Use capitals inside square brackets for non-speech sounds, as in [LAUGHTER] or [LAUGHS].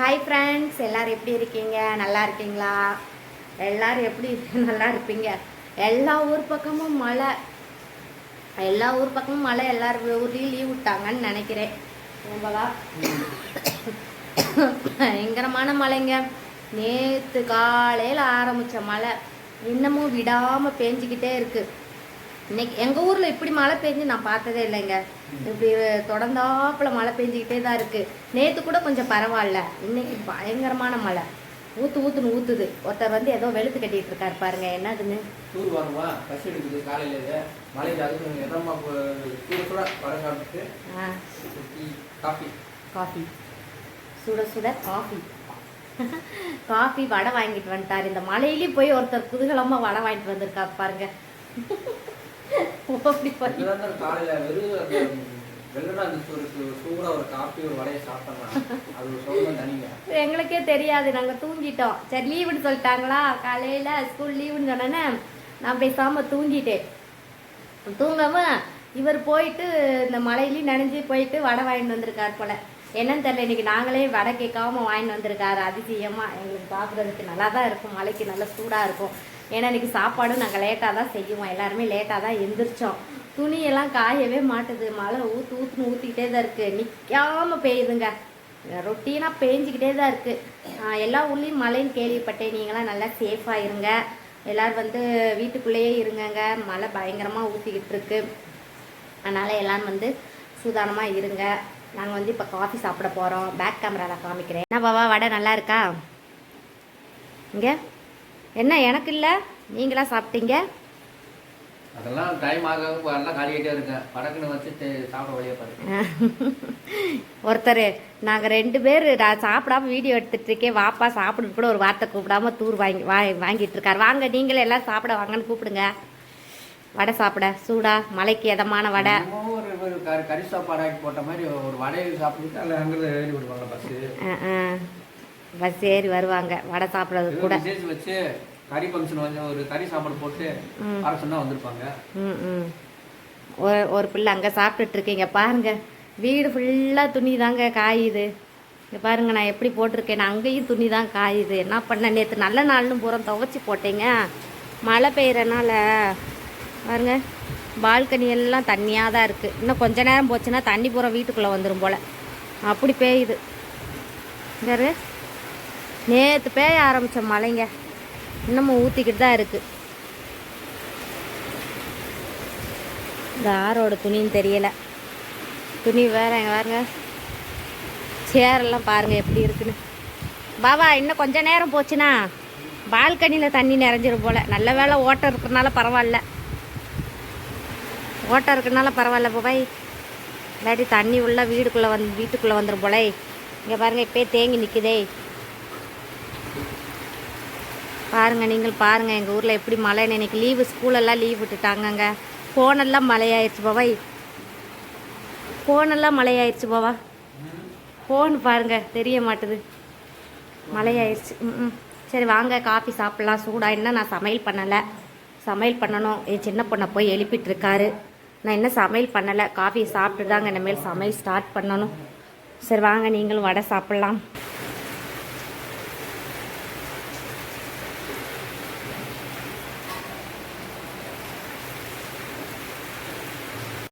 Hi friends எல்லாரும் எப்படி இருக்கீங்க? நல்லா இருக்கீங்களா? எல்லாரும் எப்படி [LAUGHS] நல்லா இருப்பீங்க? எல்லா ஊர் பக்கமும் மழை. எல்லா ஊர் பக்கமும் மழை. எல்லாரும் ஊர்லேயும் லீவ் விட்டாங்கன்னு நினைக்கிறேன். ரொம்பவா [COUGHS] பயங்கரமான மழைங்க. நேற்று காலையில் ஆரம்பித்த மழை. இன்னமும் விடாமல் பேஞ்சிக்கிட்டே இருக்கு. இன்னைக்கு எங்கள் ஊரில் இப்படி மழை பெஞ்சு நான் பார்த்ததே இல்லைங்க. இப்படி தொடர்ந்தாப்புல மழை பெஞ்சிக்கிட்டே தான் இருக்கு. நேற்று கூட கொஞ்சம் பரவாயில்ல. இன்னைக்கு பயங்கரமான மழை. ஊத்து ஊத்துன்னு ஊத்துது. ஒருத்தர் வந்து ஏதோ வெளுத்து கட்டிட்டு இருக்காரு பாருங்க. என்னதுன்னு? டூர் வரணுமா பஸ் எடுக்குது காலையில காஃபி. காஃபி. சுட சுட காஃபி. காஃபி வடை வாங்கிட்டு வந்துட்டார். இந்த மழையிலயும் போய் ஒருத்தர் குதூகலமா வடை வாங்கிட்டு வந்திருக்காரு பாருங்க. அப்படி காலையில வெறும் சூடா எங்களுக்கே தெரியாது. நாங்க தூங்கிட்டோம். சரி லீவுன்னு சொல்லிட்டாங்களா? காலையில ஸ்கூல் லீவுன்னு சொன்னேன்னே நான் பேசாம தூங்கிட்டேன். தூங்காம இவர் போயிட்டு இந்த மழையிலையும் நனைஞ்சு போயிட்டு வடை வாங்கிட்டு வந்திருக்காரு போல. என்னன்னு தெரியல. இன்னைக்கு நாங்களே வடை கேட்காம வாங்கிட்டு வந்திருக்காரு. அதிசயமா. எங்களுக்கு பார்க்குறதுக்கு நல்லா தான் இருக்கும். மழைக்கு நல்லா சூடாக இருக்கும். ஏன்னா இன்னைக்கு சாப்பாடும் நாங்கள் லேட்டாக தான் செய்வோம். எல்லாருமே லேட்டாக தான் எந்திரிச்சோம். துணியெல்லாம் காயவே மாட்டுது. மழை ஊற்று ஊற்றுன்னு ஊற்றிக்கிட்டே தான் இருக்குது நிற்காம பெய்யுதுங்க. ரொட்டீனாக பேஞ்சிக்கிட்டே தான் இருக்குது எல்லா ஊர்லேயும் மழைன்னு கேள்விப்பட்டேன். நீங்களாம் நல்லா சேஃபாக இருங்க. எல்லோரும் வந்து வீட்டுக்குள்ளேயே இருங்கங்க. மழை பயங்கரமாக ஊற்றிக்கிட்டு இருக்கு. அதனால் எல்லாரும் வந்து சூதானமாக இருங்க. நாங்கள் வந்து இப்போ காஃபி சாப்பிட போகிறோம் பேக் கேமராவில் காமிக்கிறேன். என்ன பாவா? வடை நல்லா இருக்கா? இங்கே? என்ன எனக்கு இல்லை. நீங்களா சாப்பிட்டீங்க? அதெல்லாம் டைம் ஆக எல்லாம் காலியாகிட்டே இருக்கேன் படக்குன்னு வச்சு சாப்பிட வழியா பாருங்க. [LAUGHS] ஒருத்தர் நாங்கள் ரெண்டு பேர் நான் சாப்பிடாம வீடியோ எடுத்துட்டு இருக்கேன். வாப்பா சாப்பிடு கூட ஒரு வார்த்தை கூப்பிடாம தூர் வாங்கி வா வாங்கிட்டு இருக்காரு. வாங்க நீங்களே எல்லாம் சாப்பிட வாங்கன்னு கூப்பிடுங்க. வடை சாப்பிட சூடா மலைக்கு இதமான வடை? ஒரு கறி கறி சாப்பாடு ஆக்கி போட்ட மாதிரி ஒரு வடையை சாப்பிட்டுட்டு அதில் அங்கே பஸ் ஏறி வருவாங்க வடை சாப்பிட்றது கூட. வச்சு கறி ஃபங்க்ஷன் வந்து ஒரு கறி சாப்பாடு போட்டு ம். வர சொன்னா வந்திருப்பாங்க. ம் ம். ஒரு ஒரு பிள்ளை அங்கே சாப்பிட்டுட்டு இருக்கீங்க பாருங்க வீடு ஃபுல்லாக துணி தாங்க காயுது. இங்கே பாருங்க நான் எப்படி போட்டிருக்கேன். அங்கேயும் துணி தான் காயுது. என்ன பண்ண நேற்று நல்ல நாள்னு பூரா துவைச்சி போட்டேங்க. மழை பெய்யறனால பாருங்க பால்கனி எல்லாம் தண்ணியாக தான் இருக்குது இன்னும் கொஞ்ச நேரம் போச்சுன்னா தண்ணி பூரா வீட்டுக்குள்ளே வந்துடும் போல். அப்படி பெய்யுது. வேறு நேற்று பேய ஆரம்பித்த மழைங்க இன்னமும் ஊற்றிக்கிட்டு தான் இருக்குது இந்த ஆரோட துணின்னு தெரியலை. துணி வேற எங்கே பாருங்க. சேரெல்லாம் பாருங்கள் எப்படி இருக்குன்னு. பாபா இன்னும் கொஞ்ச நேரம் போச்சுன்னா பால்கனியில் தண்ணி நிறைஞ்சிரும் போல். நல்ல வேளை ஓட்டம் இருக்கிறனால பரவாயில்ல. ஓட்டம் இருக்கிறனால பரவாயில்ல பாபாய். இல்லாட்டி தண்ணி உள்ள வீடுக்குள்ளே வந்து வீட்டுக்குள்ளே வந்துடும் போலே. இங்கே பாருங்க இப்பயே தேங்கி நிற்குதே பாருங்கள் நீங்கள் பாருங்கள் எங்கள் ஊரில் எப்படி மழை. இன்னைக்கு லீவு ஸ்கூலெல்லாம் லீவ் விட்டுட்டாங்கங்க. ஃபோனெல்லாம் மழையாயிடுச்சு பாவை. ஃபோனெல்லாம் மழையாயிடுச்சு பாவா. ஃபோன் பாருங்க தெரிய மாட்டுது. மழையாயிடுச்சு ம் சரி வாங்க காஃபி சாப்பிட்லாம். சூடாக என்ன நான் சமையல் பண்ணலை. சமையல் பண்ணணும். என் சின்ன பொண்ணை போய் எழுப்பிட்டுருக்காரு. நான் இன்னும் சமையல் பண்ணலை. காஃபி சாப்பிட்டு தாங்க இனிமேல் சமையல் ஸ்டார்ட் பண்ணணும். சரி வாங்க நீங்களும் வடை சாப்பிட்லாம்.